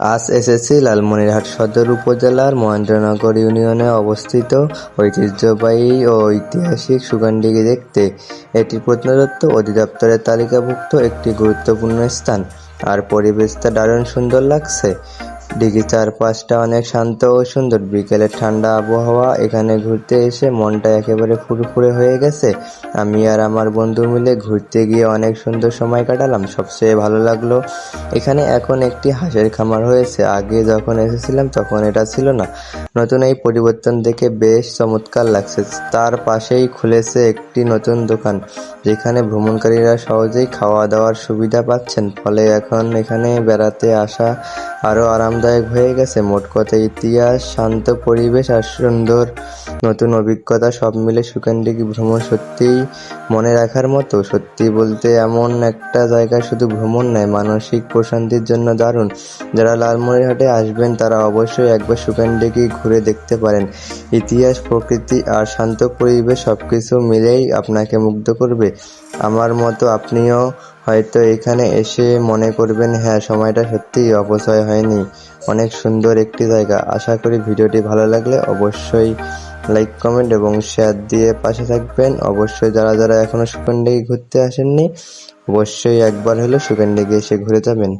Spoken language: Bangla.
আজ এসেছি লালমনিরহাট সদর উপজেলার মহেন্দ্রনগর ইউনিয়নে অবস্থিত ঐতিহ্যবাহী ও ঐতিহাসিক সুগানডিগি দেখতে এটি প্রত্নতত্ত্ব অধিদপ্তরের তালিকাভুক্ত একটি গুরুত্বপূর্ণ স্থান। আর পরিবেশটা দারুণ সুন্দর লাগছে। দিঘির চারপাশটা অনেক শান্ত ও সুন্দর। বিকেলের ঠান্ডা আবহাওয়া, এখানে ঘুরতে এসে মনটা একেবারে ফুরফুরে হয়ে গেছে। আমি আর আমার বন্ধু মিলে ঘুরতে গিয়ে অনেক সুন্দর সময় কাটালাম, সবচেয়ে ভালো লাগল এখানে এখন একটি হাঁসের খামার হয়েছে। আগে যখন এসেছিলাম তখন এটা ছিল না। নতুন এই পরিবর্তন দেখে বেশ চমৎকার লাগছে। তার পাশেই খুলেছে একটি নতুন দোকান, যেখানে ভ্রমণকারীরা সহজেই খাওয়া দাওয়ার সুবিধা পাচ্ছেন। ফলে এখন এখানে বেড়াতে আসা আরও আরামদায়ক হয়ে গেছে। মোট কথা, ইতিহাস, শান্ত পরিবেশ আর সুন্দর নতুন অভিজ্ঞতা সব মিলে সুকানডিগি ভ্রমণ সত্যিই মনে রাখার মতো। সত্যি বলতে এমন একটা জায়গা শুধু ভ্রমণ নয়, মানসিক প্রশান্তির জন্য দারুণ। যারা লালমনিরহাটে আসবেন, তারা অবশ্যই একবার সুকানডিগি ঘুরে দেখতে পারেন। ইতিহাস, প্রকৃতি আর শান্ত পরিবেশ সব কিছু মিলেই আপনাকে মুগ্ধ করবে। আমার মতো আপনিও হয়তো এখানে এসে মনে করবেন হ্যাঁ সময়টা সত্যিই অপচয় হয়নি। অনেক সুন্দর একটি জায়গা। আশা করি ভিডিওটি ভালো লাগলে অবশ্যই লাইক, কমেন্ট এবং শেয়ার দিয়ে পাশে থাকবেন। অবশ্যই যারা যারা এখনও সুকানডিগি ঘুরতে আসেননি, অবশ্যই একবার হলেও গিয়ে এসে ঘুরে যাবেন।